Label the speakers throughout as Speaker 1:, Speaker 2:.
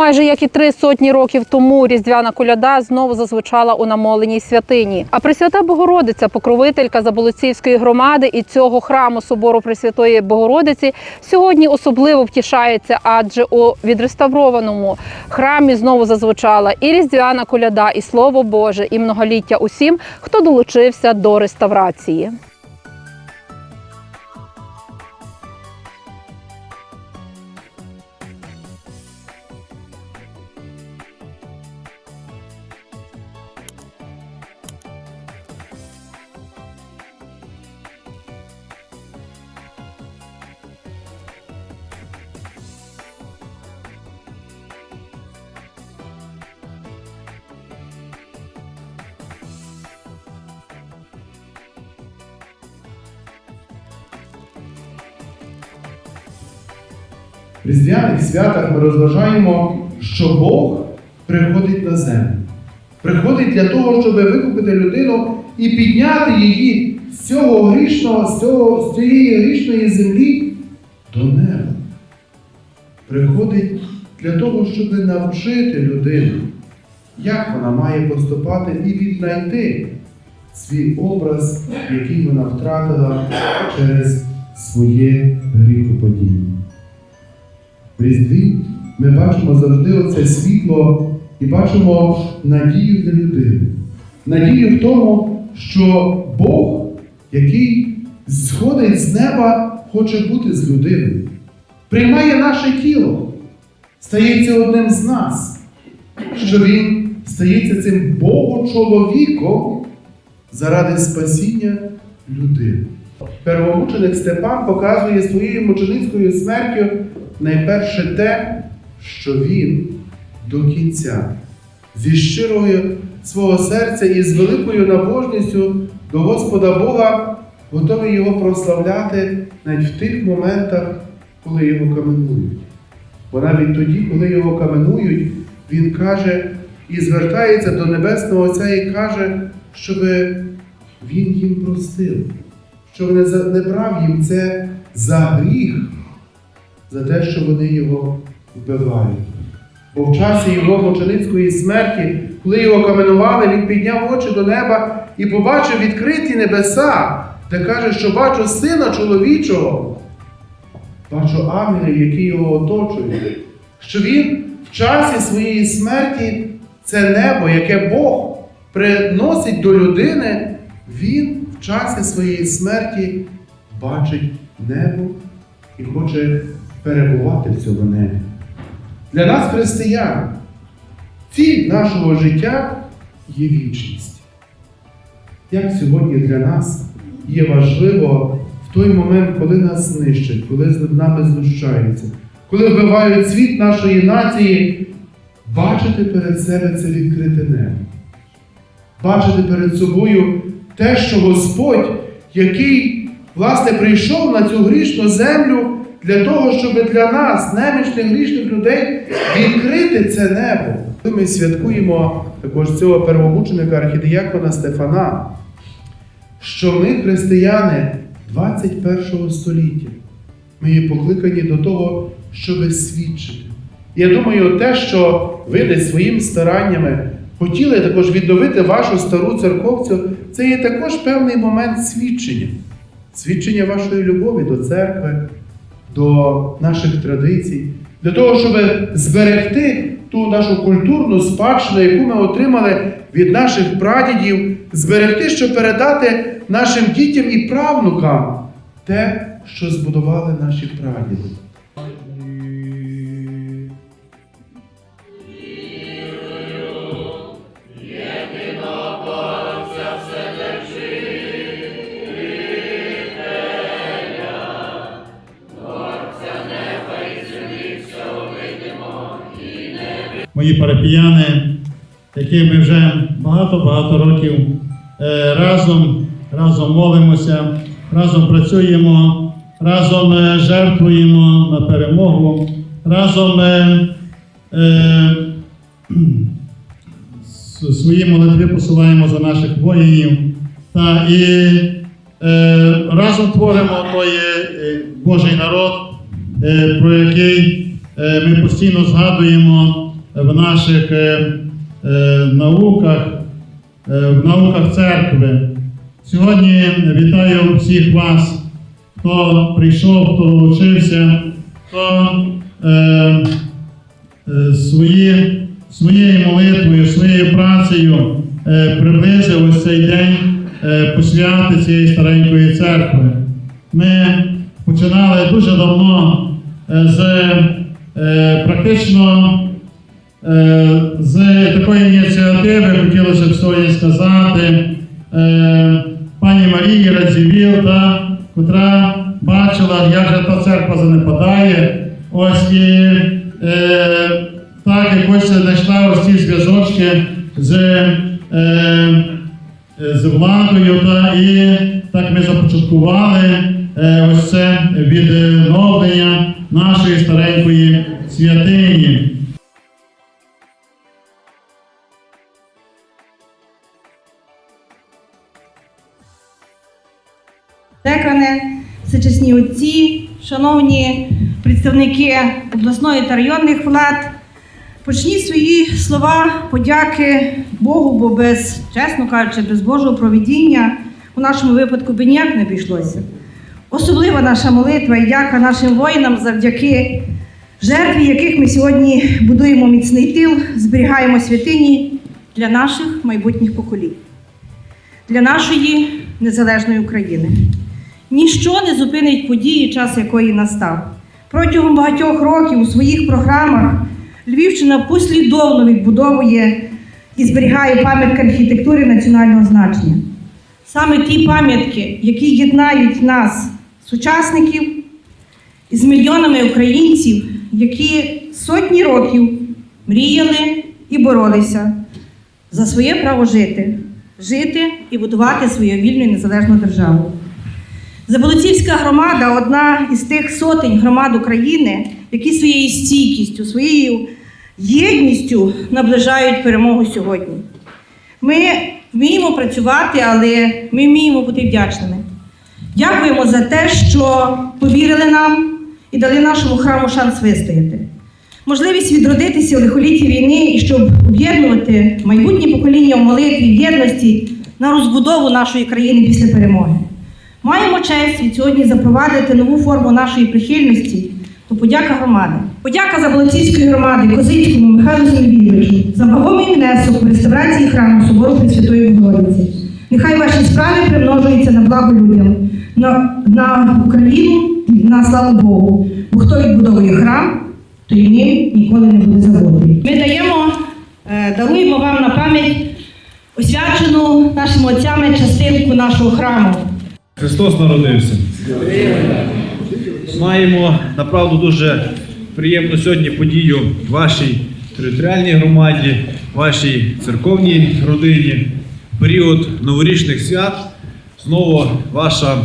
Speaker 1: Майже як і три сотні років тому різдвяна коляда знову зазвучала у намоленій святині. А Пресвята Богородиця, покровителька Заболоцівської громади і цього храму собору Пресвятої Богородиці, сьогодні особливо втішається, адже у відреставрованому храмі знову зазвучала і різдвяна коляда, і слово Боже, і многоліття усім, хто долучився до реставрації.
Speaker 2: Різдвяних святах ми розважаємо, що Бог приходить на землю. Приходить для того, щоб викупити людину і підняти її з цього грішного, з, цього, з цієї грішної землі до неба. Приходить для того, щоб навчити людину, як вона має поступати і віднайти свій образ, який вона втратила через своє гріхоподіння. Різдві ми бачимо завжди оце світло і бачимо надію для людини. Надію в тому, що Бог, який сходить з неба, хоче бути з людиною. Приймає наше тіло, стається одним з нас, що Він стається цим Богом-чоловіком заради спасіння людини. Первомученик Степан показує своєю мученицькою смертю найперше те, що він до кінця зі щирою свого серця і з великою набожністю до Господа Бога готовий його прославляти навіть в тих моментах, коли його каменують. Бо навіть тоді, коли його каменують, він каже і звертається до Небесного Отця і каже, щоб він їм простив, щоб не брав їм це за гріх, за те, що вони його вбивають. Бо в часі його мученицької смерті, коли його каменували, він підняв очі до неба і побачив відкриті небеса, де каже, що бачу сина чоловічого, бачу ангелів, які його оточують. Що він в часі своєї смерті це небо, яке Бог приносить до людини, він в часі своєї смерті бачить небо і хоче перебувати в цьому небі. Для нас, християн, ціль нашого життя є вічність. Як сьогодні для нас є важливо в той момент, коли нас знищать, коли над нами знущаються, коли вбивають світ нашої нації, бачити перед себе це відкрите небо. Бачити перед собою те, що Господь, який, власне, прийшов на цю грішну землю для того, щоб для нас, немічних грішних людей, відкрити це небо. Ми святкуємо також цього первомученика архідіякона Стефана, що ми, християни 21 століття, ми є покликані до того, щоб свідчити. Я думаю, те, що ви десь своїми стараннями хотіли також відновити вашу стару церковцю, це є також певний момент свідчення. Свідчення вашої любові до церкви, до наших традицій, для того, щоб зберегти ту нашу культурну спадщину, яку ми отримали від наших прадідів, зберегти, щоб передати нашим дітям і правнукам те, що збудували наші прадіди.
Speaker 3: Мої парафіяни, які ми вже багато-багато років е, разом, разом молимося, разом працюємо, разом е, жертвуємо на перемогу, разом е, свої молитви посилаємо за наших воїнів. Та і разом творимо той Божий народ, про який ми постійно згадуємо в наших е, е, науках, е, в науках церкви. Сьогодні вітаю всіх вас, хто прийшов, хто долучився, хто е, свої, своєю молитвою, своєю працею е, приблизив ось цей день е, посвяти цієї старенької церкви. Ми починали дуже давно з е, практично з такої ініціативи, хотілося б сьогодні сказати, е, пані Марії Радзівіл, котра бачила, як же та церква занепадає. Ось і е, так якось знайшла ось ці зв'язочки з, е, з владою, та, і так ми започаткували е, ось це відновлення нашої старенької святині.
Speaker 4: Всечесні отці, шановні представники обласної та районних влад, почніть свої слова подяки Богу, бо без, чесно кажучи, без Божого провідіння у нашому випадку би ніяк не обійшлося. Особлива наша молитва і дяка нашим воїнам, завдяки жертві, яких ми сьогодні будуємо міцний тил, зберігаємо святині для наших майбутніх поколінь, для нашої незалежної України. Ніщо не зупинить події, час якої настав. Протягом багатьох років у своїх програмах Львівщина послідовно відбудовує і зберігає пам'ятки архітектури національного значення. Саме ті пам'ятки, які єднають нас, сучасників, із мільйонами українців, які сотні років мріяли і боролися за своє право жити, жити і будувати свою вільну і незалежну державу. Заболоцівська громада одна із тих сотень громад України, які своєю стійкістю, своєю єдністю наближають перемогу сьогодні. Ми вміємо працювати, але ми вміємо бути вдячними. Дякуємо за те, що повірили нам і дали нашому храму шанс вистояти. Можливість відродитися у лихолітті війни і щоб об'єднувати майбутнє покоління в молитві, в єдності на розбудову нашої країни після перемоги. Маємо честь від сьогодні запровадити нову форму нашої прихильності то подяка громади. Подяка Заболоцівської громади, Козицькому Михайлу Зіновійовичу за вагомий внесок в реставрації храму Собору Пресвятої Богородиці. Нехай ваші справи примножуються на благо людям, на, на Україну, на славу Богу. Бо хто відбудовує храм, то й ним ніколи не буде забутий. Ми даємо, е, даруємо вам на пам'ять освячену нашими отцями частинку нашого храму.
Speaker 5: Христос народився. Маємо направду дуже приємну сьогодні подію вашій територіальній громаді, вашій церковній родині. Період новорічних свят знову ваша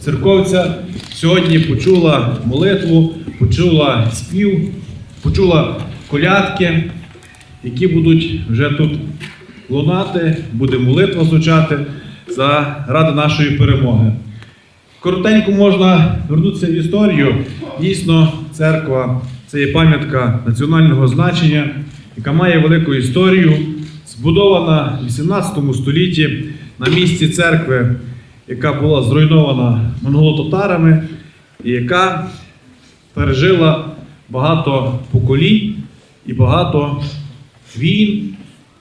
Speaker 5: церковця сьогодні почула молитву, почула спів, почула колядки, які будуть вже тут лунати, буде молитва звучати за ради нашої перемоги. Коротенько можна вернутися в історію. Дійсно, церква це є пам'ятка національного значення, яка має велику історію, збудована в 18 столітті на місці церкви, яка була зруйнована монголо-татарами, і яка пережила багато поколінь і багато війн,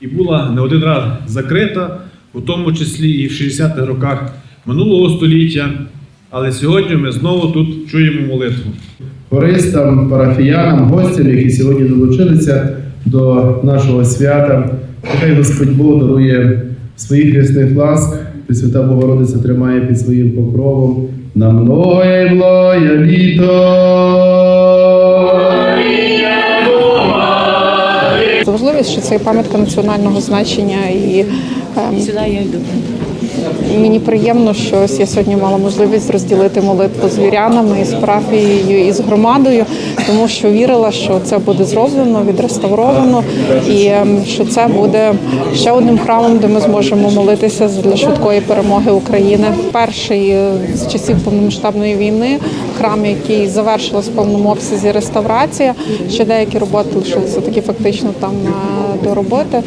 Speaker 5: і була не один раз закрита, у тому числі і в 60-х роках минулого століття. Але сьогодні ми знову тут чуємо молитву.
Speaker 2: Хористам, парафіянам, гостям, які сьогодні долучилися до нашого свята. Нехай Господь Бог дарує своїх рясних ласк, Пресвята Богородиця тримає під своїм покровом на благое літо.
Speaker 6: Важливість, що це пам'ятка національного значення і ем, Мені приємно, що ось я сьогодні мала можливість розділити молитву з вірянами, із парафією, і з громадою, тому що вірила, що це буде зроблено, відреставровано, і ем, що це буде ще одним храмом, де ми зможемо молитися для швидкої перемоги України. Перший е, з часів повномасштабної війни храм, який завершилась в повному обсязі реставрація. Ще деякі роботи лишилися такі фактично там е, до роботи.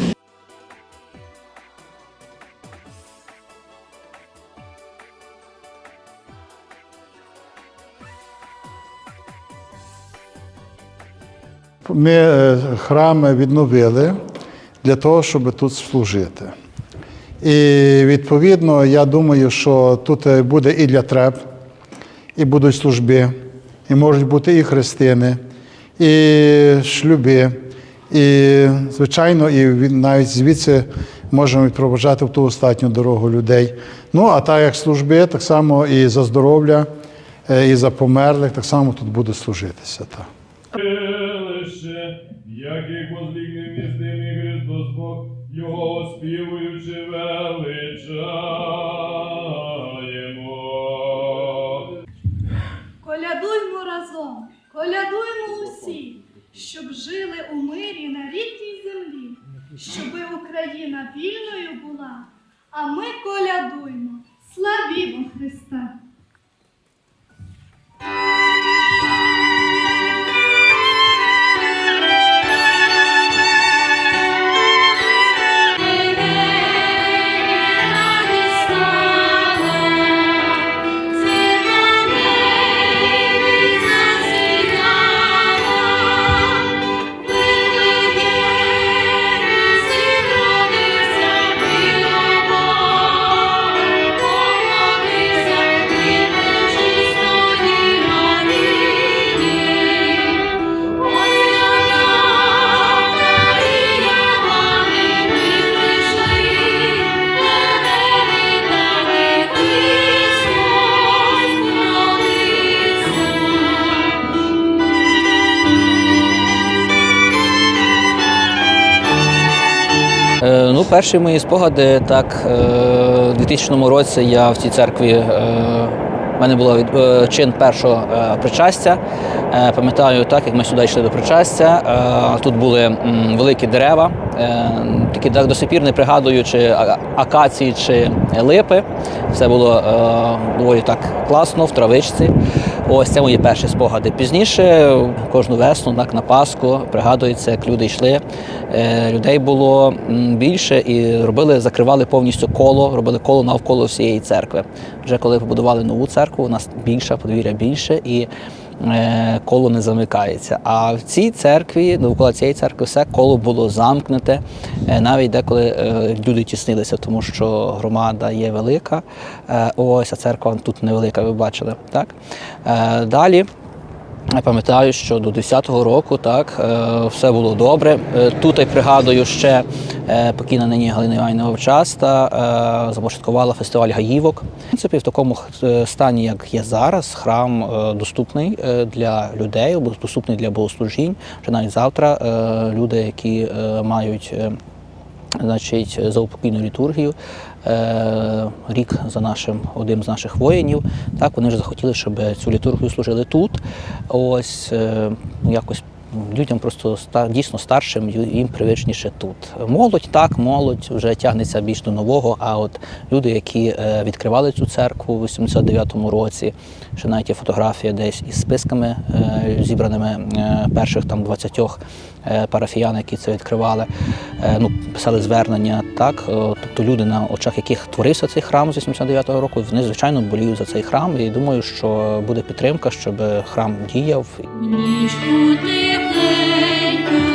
Speaker 3: Ми е, храм відновили для того, щоб тут служити. І відповідно, я думаю, що тут е, буде і для треб, і будуть служби, і можуть бути і хрестини, і шлюби, і, звичайно, і навіть звідси можемо відпроваджати в ту остатню дорогу людей. Ну, а так як служби, так само і за здоров'я, е, і за померлих, так само тут буде служитися. Так.
Speaker 7: Лише, яких возлігним містим і Христос Бог, його оспівуючи величаємо.
Speaker 8: Колядуймо разом, колядуймо усі, щоб жили у мирі на рідній землі, щоби Україна вільною була, а ми колядуймо, славімо Христа!
Speaker 9: Перші мої спогади, так, е, у 2000 році я в цій церкві. е, в мене був чин першого е, причастя. Е, Пам'ятаю, так як ми сюди йшли до причастя. е, Тут були великі дерева, е, такі так до сих пір не пригадую, чи акації, чи липи. Все було е, доволі так класно в травичці. Ось це мої перші спогади. Пізніше, кожну весну, так на Пасху, пригадується, як люди йшли. Е, Людей було більше і робили, закривали повністю коло, робили коло навколо всієї церкви. Вже коли побудували нову церкву, у нас більша подвір'я більше і коло не замикається. А в цій церкві, довкола цієї церкви, все коло було замкнете. Е, Навіть деколи е, люди тіснилися, тому що громада є велика. Е, Ось, а церква тут невелика, ви бачили. Так? Е, Далі. Я пам'ятаю, що до 10-го року так е, все було добре. Е, Тут я пригадую ще е, покійна нині Галина Іванівна Овчаста започаткувала фестиваль гаївок. В принципі, в такому стані, як є зараз, храм доступний для людей, доступний для богослужінь. Вже навіть завтра люди, які мають значить, за упокійну літургію. Е, рік за нашим одним з наших воїнів. Так вони ж захотіли, щоб цю літургію служили тут. Ось е, якось. Людям просто дійсно старшим їм привичніше тут. Молодь так, молодь вже тягнеться більш до нового. А от люди, які е, відкривали цю церкву в 89-му році, ще навіть є фотографія десь із списками зібраними перших там 20 е, парафіян, які це відкривали, е, ну, писали звернення. Так, Е, тобто люди, на очах яких творився цей храм з 89-го року, вони звичайно боліють за цей храм. І думаю, що буде підтримка, щоб храм діяв.
Speaker 8: Нічку тихеньку